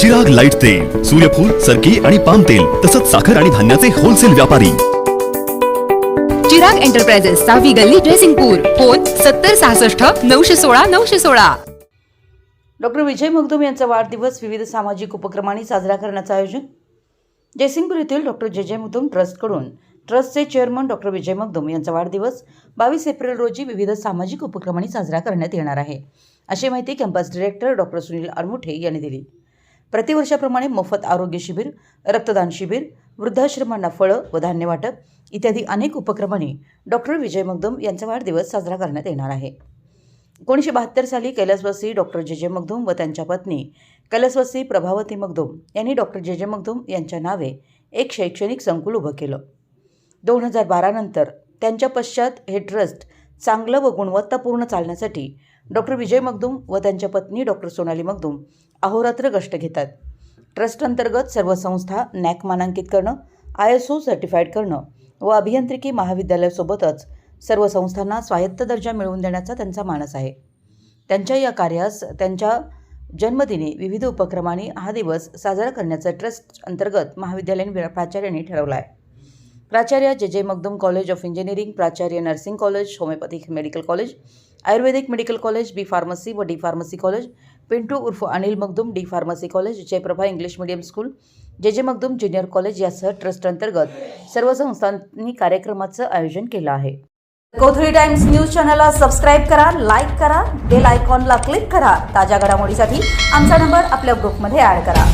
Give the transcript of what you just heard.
Chirag light तेल सूर्यफूल सरकी आणि पाम तेल तसंच साखर आणि धान्याचे होलसेल व्यापारी. चिराग एंटरप्राइजेस सावी गल्ली ड्रेसिंगपूर फोन सत्तर सहासष्ट नऊशे सोळा नऊशे सोळा. डॉक्टर विजय मगदुम यांचा वाढदिवस विविध सामाजिक उपक्रमांनी साजरा करण्याचं आयोजन. जयसिंगपूर येथील डॉक्टर जय जय मुदुम ट्रस्टकडून ट्रस्टचे चेअरमन डॉक्टर विजय मगदुम यांचा वाढदिवस बावीस एप्रिल रोजी विविध सामाजिक उपक्रमांनी साजरा करण्यात येणार आहे. अशी माहिती campus director doctor Sunil Armuthe यांनी दिली. प्रतिवर्षाप्रमाणे मोफत आरोग्य शिबिर रक्तदान शिबिर वृद्धाश्रमांना फळं व धान्य वाटप इत्यादी अनेक उपक्रमांनी डॉक्टर विजय मगदुम यांचा वाढदिवस साजरा करण्यात येणार आहे. एकोणीसशे बहात्तर साली कैलासवासी डॉक्टर जे जे मगदुम व त्यांच्या पत्नी कैलासवासी प्रभावती मगदुम यांनी डॉक्टर जे जे मगदुम यांच्या नावे एक शैक्षणिक संकुल उभं केलं. दोन हजार बारानंतर त्यांच्या पश्चात हे ट्रस्ट चांगलं व गुणवत्तापूर्ण चालण्यासाठी डॉक्टर विजय मगदूम व त्यांच्या पत्नी डॉक्टर सोनाली मगदूम अहोरात्र कष्ट घेतात. ट्रस्ट अंतर्गत सर्व संस्था नॅक मानांकित करणं आय एस ओ सर्टिफाईड करणं व अभियांत्रिकी महाविद्यालयासोबतच सर्व संस्थांना स्वायत्त दर्जा मिळवून देण्याचा त्यांचा मानस आहे. त्यांच्या या कार्यास त्यांच्या जन्मदिनी विविध उपक्रमांनी हा दिवस साजरा करण्याचा ट्रस्ट अंतर्गत महाविद्यालयीन प्राचार्यांनी ठरवला आहे. प्राचार्य J J Magdum college of engineering प्राचार्य nursing college homeopathic medical college आयुर्वेदिक मेडिकल कॉलेज बी फार्मसी व डी फार्मसी कॉलेज पिंटू उर्फ Anil Magdum D pharmacy college Jayprabha English medium school J J Magdum junior college यासह trust अंतर्गत सर्व संस्थांनी कार्यक्रमाचं आयोजन केलं आहे. कोथळी टाइम्स न्यूज चॅनलला सबस्क्राईब करा लाईक करा बेल आयकॉनला क्लिक करा. ताज्या घडामोडीसाठी आमचा नंबर आपल्या ग्रुपमध्ये ॲड करा.